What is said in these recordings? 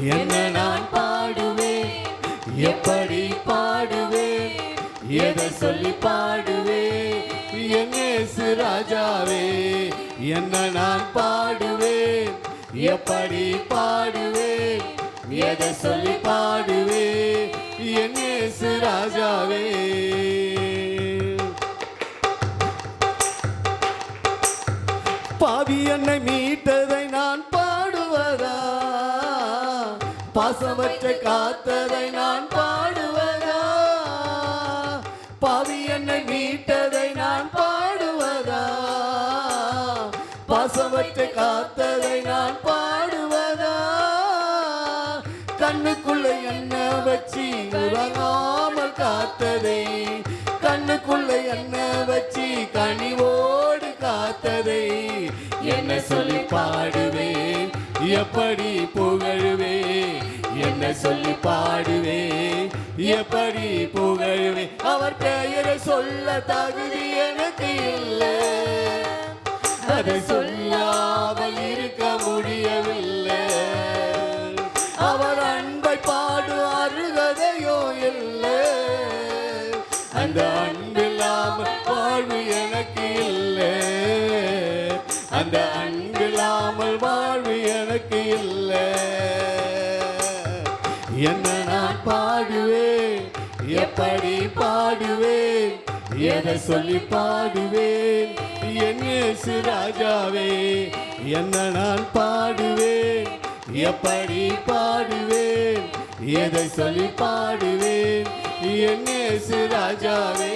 என்ன நான் பாடுவேன்? எப்படி பாடுவேன்? எதை சொல்லி பாடுவேன்? எங்கேசு ராஜாவே என்ன நான் பாடுவேன்? எப்படி பாடுவேன்? எதை சொல்லி பாடுவேன்? எங்கேசு ராஜாவே. பாவி என்னை மீட்டது பாசமற்ற காத்ததை நான் பாடுவதா? பாவி என்னை மீட்டதை நான் பாடுவதா? பாசமற்ற காத்ததை நான் பாடுவதா? கண்ணுக்குள்ள என்ன வச்சு உறங்காமல் காத்ததை? கண்ணுக்குள்ள என்ன வச்சு கனிவோடு காத்ததை? என்ன சொல்லி பாடுவேன் எப்படி புகழுவேன்? என்ன சொல்லி பாடுவேன் எப்படி புகழ்வே? அவர் பெயரை சொல்ல தகுதி எனக்கு இல்லை. அதை சொல்லாமல் இருக்க முடியவில்லை. அவர் அன்பை பாடும் அருகதையோ இல்லை. அந்த அன்பில்லாமல் வாழ்வு எனக்கு இல்லை. அந்த அன்பில்லாமல் வாழ்வு எனக்கு இல்லை. என்ன நான் பாடுவேன்? எப்படி பாடுவேன்? எதை சொல்லி பாடுவேன்? என் ராஜாவே என்ன நான் பாடுவேன்? எப்படி பாடுவேன்? எதை சொல்லி பாடுவேன்? என் ராஜாவே.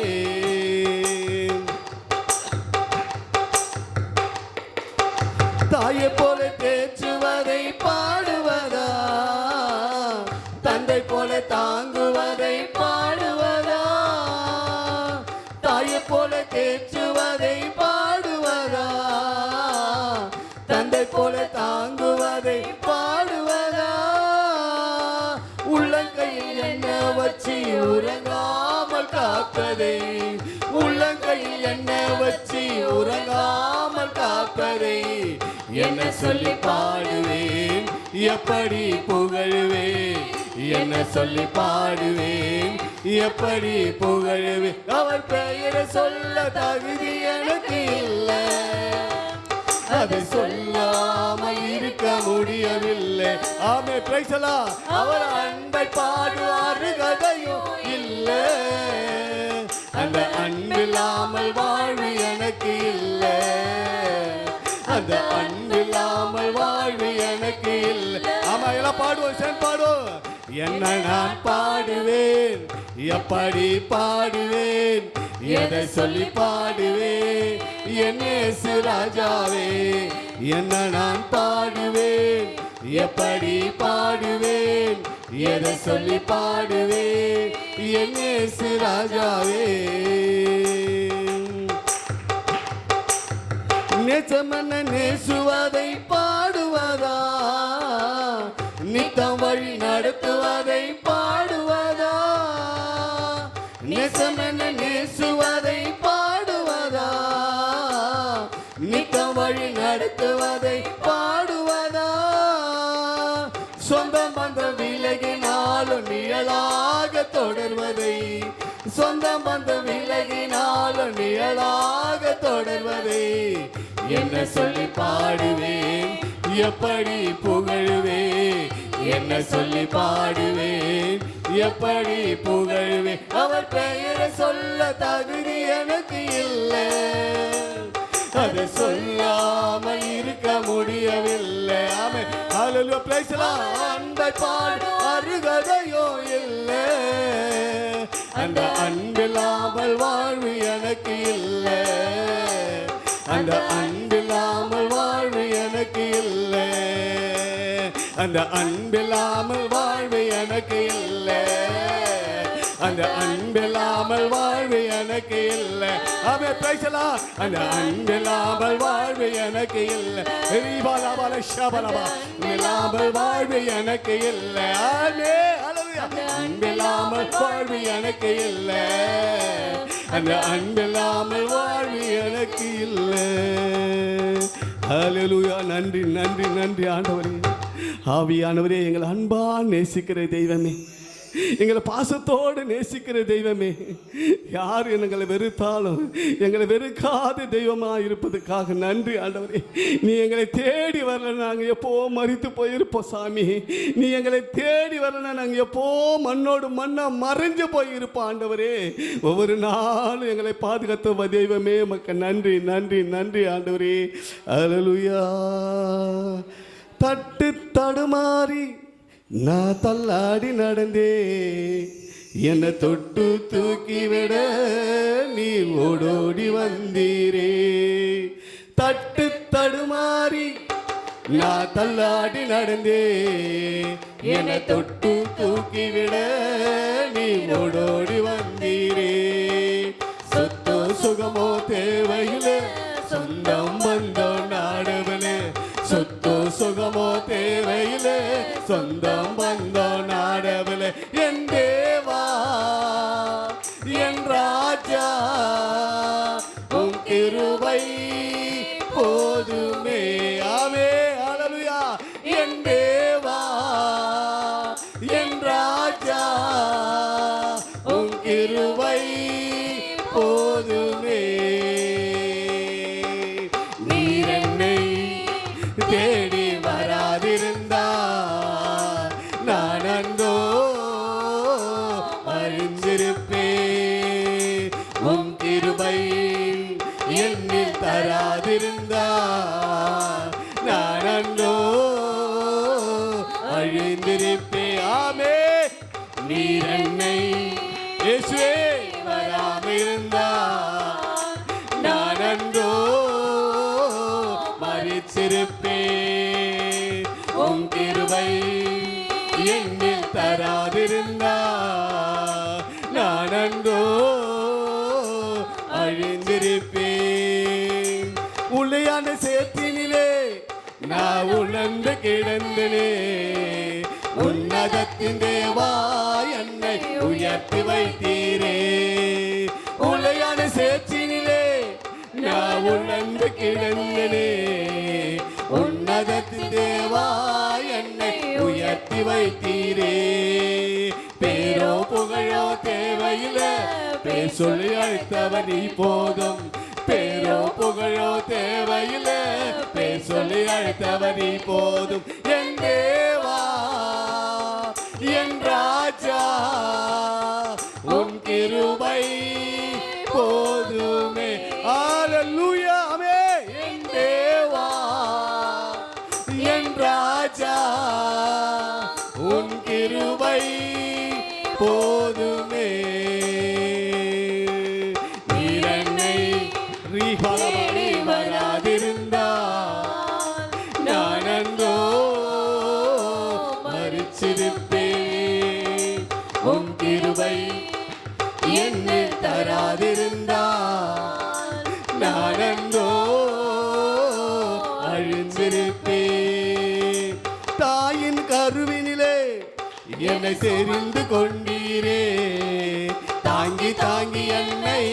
தாயை போல தேற்றுவதை பாடு தந்தை போல தேற்றுவதை பாடுவதா? தந்தை போல தாங்குவதை பாடுவதா? உள்ளங்கையில் என்ன வச்சு உறங்காமல் காப்பதை? உள்ளங்கையில் என்ன வச்சு உறங்காமல் காப்பதை? என்ன சொல்லி பாடுவேன் எப்படி புகழுவேன்? என்ன சொல்லி பாடுவேன். எப்படி புகழுவே? அவர் பெயரை சொல்ல தகுதி எனக்கு இல்லை. அதை சொல்லாமல் இருக்க முடியவில்லை. ஆமே பிரைசலா அவர் அன்பை பாடுவாரு கதையும் இல்லை. அந்த அன்பில்லாமல் வாழ்வு எனக்கு இல்லை. அந்த அன்பில்லாமல் வாழ்வு எனக்கு இல்லை. ஆமா எல்லாம் பாடுவோம் சேன் பாடுவோம். என்ன நான் பாடுவேன்? எப்படி பாடுவேன்? எதை சொல்லி பாடுவேன்? என் இயேசு ராஜாவே என்ன நான் பாடுவேன்? எப்படி பாடுவேன்? எதை சொல்லி பாடுவேன்? என் இயேசு ராஜாவே. நேசமன்ன நேசுவதை பா விலகினாலும் நிழலாக தொடர்வதை சொந்த பந்த விலகினாலும் நிழலாக தொடர்வதை. என்ன சொல்லி பாடுவேன்? எப்படி புகழுவேன்? என்ன சொல்லி பாடுவேன்? எப்படி புகழுவேன்? அவர் பெயரை சொல்ல தகுதி எனக்கு இல்லை. அதை சொல்லாமல் இருக்க முடியவே the Lord. அன்பை பாடு அருகதையோ இல்லை. அந்த அன்பில்லாமல் வாழ்வு எனக்கு இல்லை. அந்த அன்பில்லாமல் வாழ்வு எனக்கு இல்லை. அந்த அன்பில்லாமல் வாழ்வு எனக்கு இல்லை. அந்த அன்பில்லாமல் வாழ்வு எனக்கு இல்லை. அவை பேசலா அந்த அன்பில்லாமல் வாழ்வு எனக்கு இல்லை. ரீபாலாபால ஷபலபா இல்லாமல் வாழ்வு எனக்கு இல்லை. ஆமே அன்பில்லாமல் வாழ்வு எனக்கு இல்லை. அந்த அன்பில்லாமல் வாழ்வு எனக்கு இல்லை. அலலுயா நன்றி நன்றி நன்றி ஆண்டவரே. ஆவியானவரே எங்களை அன்பா நேசிக்கிற தெய்வமே. எங்களை பாசத்தோடு நேசிக்கிற தெய்வமே. யார் எங்களை வெறுத்தாலும் எங்களை வெறுக்காத தெய்வமாக இருப்பதுக்காக நன்றி ஆண்டவரே. நீ எங்களை தேடி வரல நாங்கள் எப்போ மறித்து போயிருப்போம் சாமி. நீ எங்களை தேடி வரலனா நாங்கள் எப்போ மண்ணோடு மண்ணா மறைஞ்சு போயிருப்போம் ஆண்டவரே. ஒவ்வொரு நாளும் எங்களை பாதுகாத்த தெய்வமே மக்க நன்றி நன்றி நன்றி ஆண்டவரே. அலலுயா தட்டு தடுமாறி நான் தள்ளாடி நடந்தே என்னை தொட்டு தூக்கிவிட நீ ஓடோடி வந்தீரே. தட்டு தடுமாறி நான் தள்ளாடி நடந்தே என்னை தொட்டு தூக்கிவிட நீ ஓடோடி வந்தீரே. சொத்தோ சுகமோ தேவை கிருவை போதுமே. நீரன்னை தேடி வராதிருந்தா நான் அந்தோ அறிந்திருப்பே. உன் கிருபை என்னில் தராதிருந்தா நான் அந்தோ அழிந்திருப்பே ஆமே நீரன்னை இயேசுவே வராமிருந்தா நான் அன்றோ மறித்திருப்பே உன் கிருபை என்னில் தராதிருந்தா நான் அன்றோ அழிந்திருப்பேன். உளையான சேத்தினிலே நான் உணர்ந்து கிடந்தனே உன்னதத்தின் தேவா என்னை உயர்த்தி வைத்தீரே. உலையான சேற்றினிலே நான் உணர்ந்து கிடந்தனே. உன்னதத்தின் தேவா என்னை உயர்த்தி வைத்தீரே. பேரோ புகழோ தேவையில்லை பேர் சொல்லி அழைத்தவர் நீ போதும். பேரோ புகழோ தேவையில்லை பேர் சொல்லி அழைத்தவர் நீ போதும். என் தேவா ராஜா உன் கிருபை போதுமே. ஆலல்லூயா அமே என் தேவா என் ராஜா உன் கிருபை போதுமே. அழிந்திருப்பேன் தாயின் கருவினிலே என்னை தெரிந்து கொண்டீரே. தாங்கி தாங்கி என்னை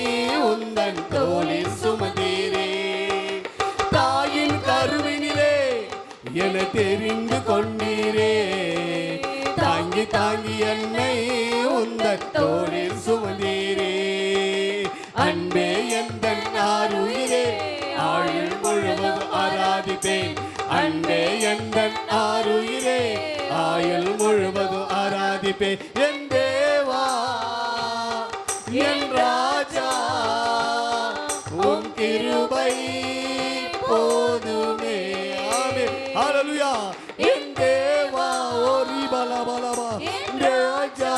உந்தன் தோளில் சுமந்தீரே தாயின் கருவினிலே என்னை தெரிந்து கொண்டீரே. தாங்கி தாங்கி என்னை உந்தன் தோளில் சுமந்தீரே. ஓரி பல பலவா ராஜா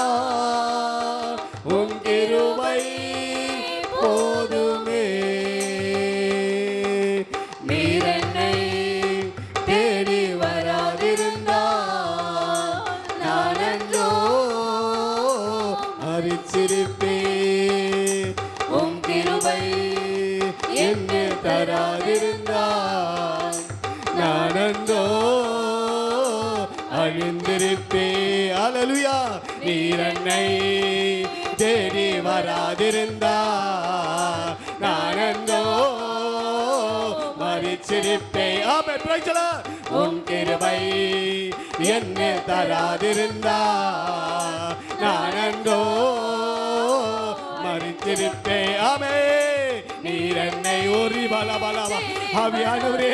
அழிந்திருப்பே அலலுயா நீரன்னை தேடி வராதிருந்தா நானந்தோ மறிச்சிருப்பே ஆமே பிரைச்சலா உன் கிருபை என்ன தராதிருந்தா நானந்தோ மறிச்சிருப்பே ஆமே நீரன்னை ஒரு பல பலவா ஆவியானவரே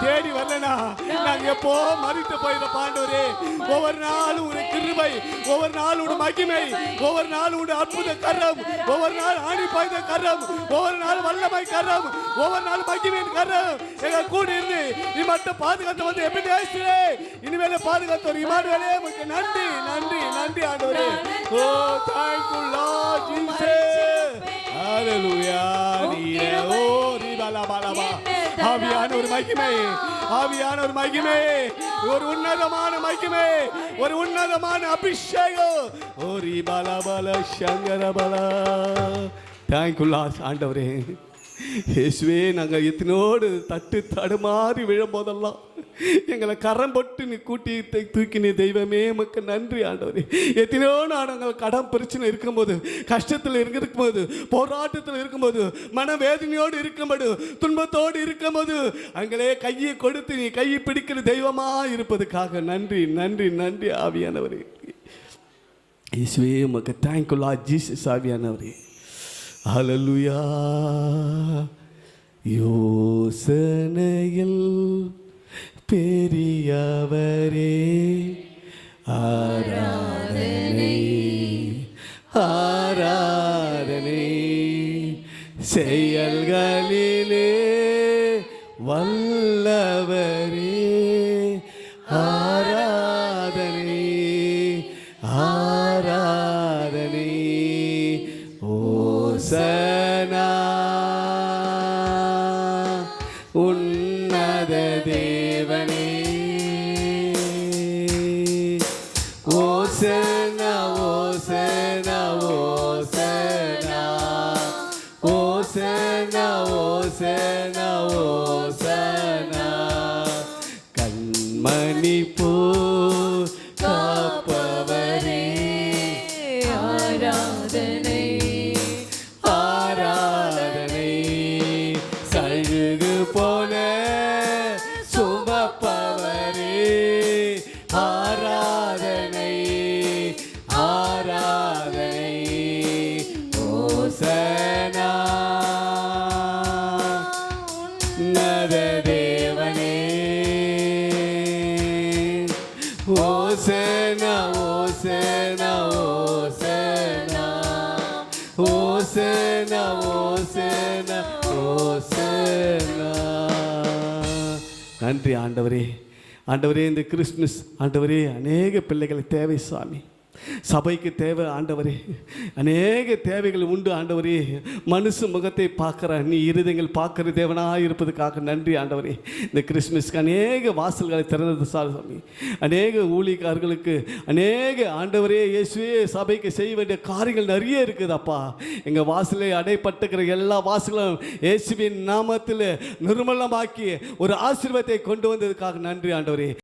தேடி வரலனா நாங்க எப்போ மறித்து போயிட பாண்டவரே. ஒவ்வொரு நாளும் ஒரு கிருபை ஒவ்வொரு நாளும் ஒரு மகிமை ஒவ்வொரு நாளும் ஒரு அற்புத கரம் ஒவ்வொரு நாள் ஆணி பாய்ந்த கரம் ஒவ்வொரு நாள் வல்லமை கரம் ஒவ்வொரு நாள் மகிமையின் கரம். எங்க கூட இருந்து நீ மட்டும் பாதுகாத்து வந்து எப்படி பேசுறே இனிமேல பாதுகாத்து ஒரு இமானுவேலே உங்களுக்கு நன்றி நன்றி நன்றி ஆண்டவரே. ஓ தேங்க்யூ லார்ட் ஜீசஸ் ஹalleluya. நீரே ஓ ரிபலா பலபா ஆவியான ஒரு மகிமை. ஆவியான ஒரு மகிமை. ஒரு உன்னதமான மகிமை. ஒரு உன்னதமான அபிஷேகம். ஓரி பல பல சங்கர பல தேங்க்யூல்லா ஆண்டவரே. இயேசுவே நாங்கள் எத்தனோடு தட்டு தடுமாறி விழும்போதெல்லாம் எங்களை கரம் போட்டு நீ கூட்டி தூக்கி நீ தெய்வமே உமக்கு நன்றி ஆண்டவர். எத்தனையோ நாங்கள் கடன் பிரச்சனை இருக்கும்போது கஷ்டத்தில் இருக்கும்போது போராட்டத்தில் இருக்கும்போது மன வேதனையோடு இருக்கும்போது துன்பத்தோடு இருக்கும்போது அங்களே கையை கொடுத்து நீ கையை பிடிக்கிற தெய்வமாக இருப்பதுக்காக நன்றி நன்றி நன்றி ஆவியானவர். இயேசுவே உமக்கு தேங்க்யூலா ஜீசஸ் ஆவியானவர். ஹலலுயா யோசனையில் பெரியவரே ஆராதனை ஆராதனை. செயல்களிலே வல்லவரே ஆராதனை ஆராதனை. ஓ சார் கண்மணி போ நன்றி ஆண்டவரே. ஆண்டவரே இந்த கிறிஸ்துமஸ் ஆண்டவரே அநேக பிள்ளைகளை தேவை சுவாமி சபைக்கு தேவை ஆண்டவரே. அநேக தேவைகள் உண்டு ஆண்டவரே. மனுஷ முகத்தை பார்க்குற நீ இருதயங்கள் பார்க்குற தேவனாக இருப்பதுக்காக நன்றி ஆண்டவரே. இந்த கிறிஸ்மஸ்க்கு அநேக வாசல்களை திறந்தது சாமி. அநேக ஊழியக்காரர்களுக்கு அநேக ஆண்டவரே இயேசுவே சபைக்கு செய்ய வேண்டிய காரியங்கள் நிறைய இருக்குதப்பா. எங்கள் வாசலை அடைப்பட்டுக்கிற எல்லா வாசலும் இயேசுவின் நாமத்தில் நிர்மலமாக்கி ஒரு ஆசீர்வாதத்தை கொண்டு வந்ததுக்காக நன்றி ஆண்டவரே.